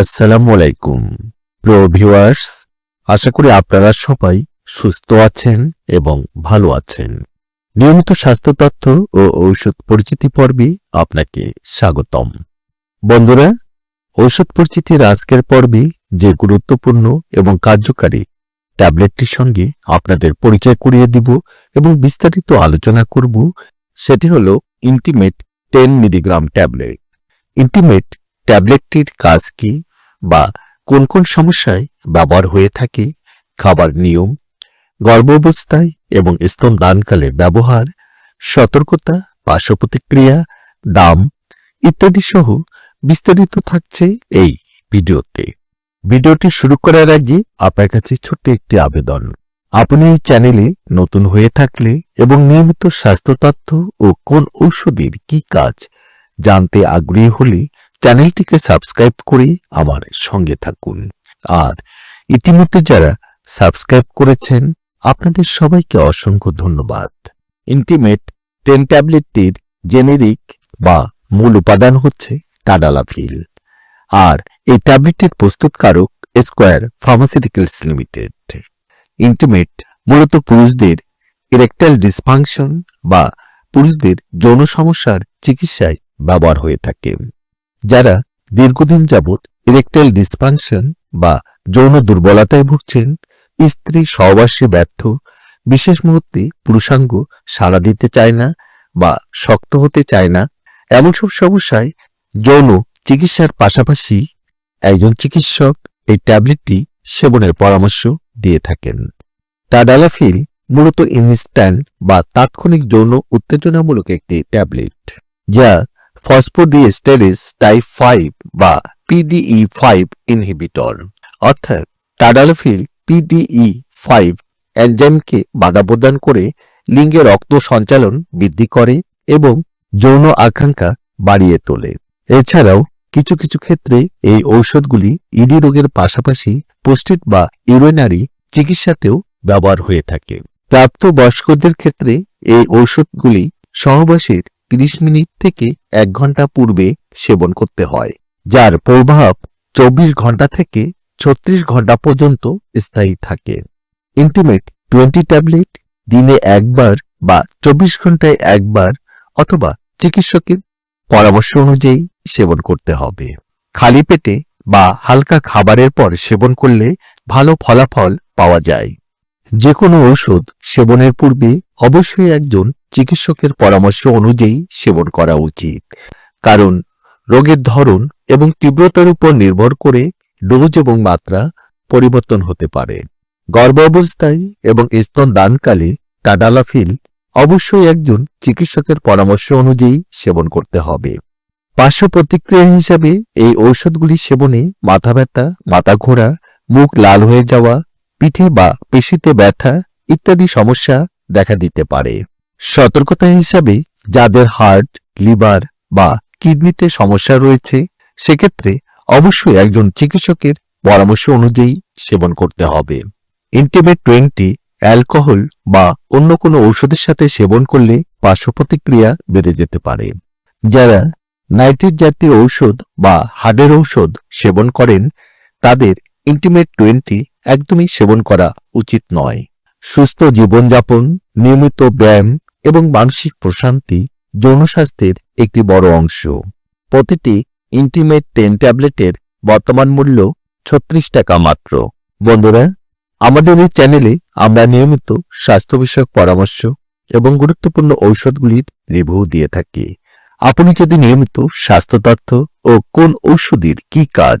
আসসালামু আলাইকুম। প্রিয় ভিউয়ার্স, আশা করি আপনারা সবাই সুস্থ আছেন এবং ভালো আছেন। নিয়মিত স্বাস্থ্য তথ্য ও ঔষধ পরিচিতি পর্বে আপনাকে স্বাগতম। বন্ধুরা, ঔষধ পরিচিতির আজকের পর্বে যে গুরুত্বপূর্ণ এবং কার্যকারী ট্যাবলেটটির সঙ্গে আপনাদের পরিচয় করিয়ে দিব এবং বিস্তারিত আলোচনা করব, সেটি হল intimate ten milligram tablet. Intimate ট্যাবলেটটির কাজ কি বা কোন কোন সমস্যায় ব্যবহার হয়ে থাকে, খাবার নিয়ম, গর্ভাবস্থায় এবং স্তনদানকালে ব্যবহার, সতর্কতা পার্শ্ব প্রতিক্রিয়া দাম ইত্যাদি সহ বিস্তারিত থাকছে এই ভিডিওতে। ভিডিওটি শুরু করার আগে আপনার কাছে ছোট্ট একটি আবেদন। আপনি এই চ্যানেলে নতুন হয়ে থাকলে এবং নিয়মিত স্বাস্থ্য তথ্য ও কোন ঔষধের কি কাজ জানতে আগ্রহী হলে চ্যানেলটিকে সাবস্ক্রাইব করে আমার সঙ্গে থাকুন। আর ইতিমধ্যে যারা সাবস্ক্রাইব করেছেন, আপনাদের সবাইকে অসংখ্য ধন্যবাদ। ইন্টিমেট টেন ট্যাবলেটটির জেনেরিক বা মূল উপাদান হচ্ছে টাডালাফিল আর এই ট্যাবলেটটির প্রস্তুতকারক স্কোয়ার ফার্মাসিউটিক্যালস লিমিটেড ইন্টিমেট মূলত পুরুষদের ইরেকটাইল ডিসফাংশন বা পুরুষদের যৌন সমস্যার চিকিৎসায় ব্যবহার হয়ে থাকে। যারা দীর্ঘদিন যাবৎ ইরেকটাইল ডিসফাংশন বা যৌন দুর্বলতায় ভুগছেন, স্ত্রী সহবাসে ব্যর্থ, বিশেষ মুহূর্তে পুরুষাঙ্গ সাড়া দিতে চায় না বা শক্ত হতে চায় না, এমন সব সমস্যায় যৌন চিকিৎসার পাশাপাশি একজন চিকিৎসক এই ট্যাবলেটটি সেবনের পরামর্শ দিয়ে থাকেন। টাডালাফিল মূলত ইনস্ট্যান্ট বা তাৎক্ষণিক যৌন উত্তেজনামূলক একটি ট্যাবলেট, যা ফসফোডিএস্টেরিস টাইপ ফাইভ বা পিডিই ফাইভ ইনহিবিটর অর্থাৎ টাডালফিল পিডিই ফাইভ এনজাইমকে বাধা প্রদান করে লিঙ্গে রক্ত সঞ্চালন বৃদ্ধি করে এবং যৌন আকাঙ্ক্ষা বাড়িয়ে তোলে। এছাড়াও কিছু কিছু ক্ষেত্রে এই ঔষধগুলি ইডি রোগের পাশাপাশি পোস্টিট বা ইউরিনারি চিকিৎসাতেও ব্যবহার হয়ে থাকে। প্রাপ্ত বয়স্কদের ক্ষেত্রে এই ঔষধগুলি সহবাসের 30 মিনিট থেকে এক ঘণ্টা পূর্বে সেবন করতে হয়, যার প্রভাব চব্বিশ ঘণ্টা থেকে ছত্রিশ ঘণ্টা পর্যন্ত স্থায়ী থাকে। ইন্টিমেট টোয়েন্টি ট্যাবলেট দিনে একবার বা চব্বিশ ঘন্টায় একবার অথবা চিকিৎসকের পরামর্শ অনুযায়ী সেবন করতে হবে। খালি পেটে বা হালকা খাবারের পর সেবন করলে ভালো ফলাফল পাওয়া যায়। যে কোনো ঔষধ সেবনের পূর্বে অবশ্যই একজন চিকিৎসকের পরামর্শ অনুযায়ী সেবন করা উচিত। কারণ, রোগের ধরন এবং তীব্রতার উপর নির্ভর করে ডোজ এবং মাত্রা পরিবর্তন হতে পারে। গর্ভাবস্থায় এবং স্তন দানকালে টাডালাফিল অবশ্যই একজন চিকিৎসকের পরামর্শ অনুযায়ী সেবন করতে হবে। পার্শ্ব প্রতিক্রিয়া হিসাবে এই ঔষধগুলি সেবনে মাথা ব্যথা মাথা ঘোরা মুখ লাল হয়ে যাওয়া পিঠে বা পেশিতে ব্যথা ইত্যাদি সমস্যা দেখা দিতে পারে। সতর্কতা হিসাবে যাদের হার্ট, লিভার বা কিডনিতে সমস্যা রয়েছে, সেক্ষেত্রে অবশ্যই একজন চিকিৎসকের পরামর্শ অনুযায়ী সেবন করতে হবে। ইন্টিমেট টোয়েন্টি অ্যালকোহল বা অন্য কোনো ঔষধের সাথে সেবন করলে পার্শ্ব প্রতিক্রিয়া বেড়ে যেতে পারে। যারা নাইট্রিক জাতীয় ঔষধ বা হার্টের ঔষধ সেবন করেন, তাদের ইন্টিমেট টোয়েন্টি একদমই সেবন করা উচিত নয়। সুস্থ জীবনযাপন, নিয়মিত ব্যায়াম এবং মানসিক প্রশান্তি যৌন স্বাস্থ্যের একটি বড় অংশ। প্রতিটি ইন্টিমেট টেন ট্যাবলেটের বর্তমান মূল্য ছত্রিশ টাকা মাত্র। বন্ধুরা, আমাদের এই চ্যানেলে আমরা নিয়মিত স্বাস্থ্য বিষয়ক পরামর্শ এবং গুরুত্বপূর্ণ ঔষধগুলির রিভিউ দিয়ে থাকি। আপনি যদি নিয়মিত স্বাস্থ্য তথ্য ও কোন ঔষধির কি কাজ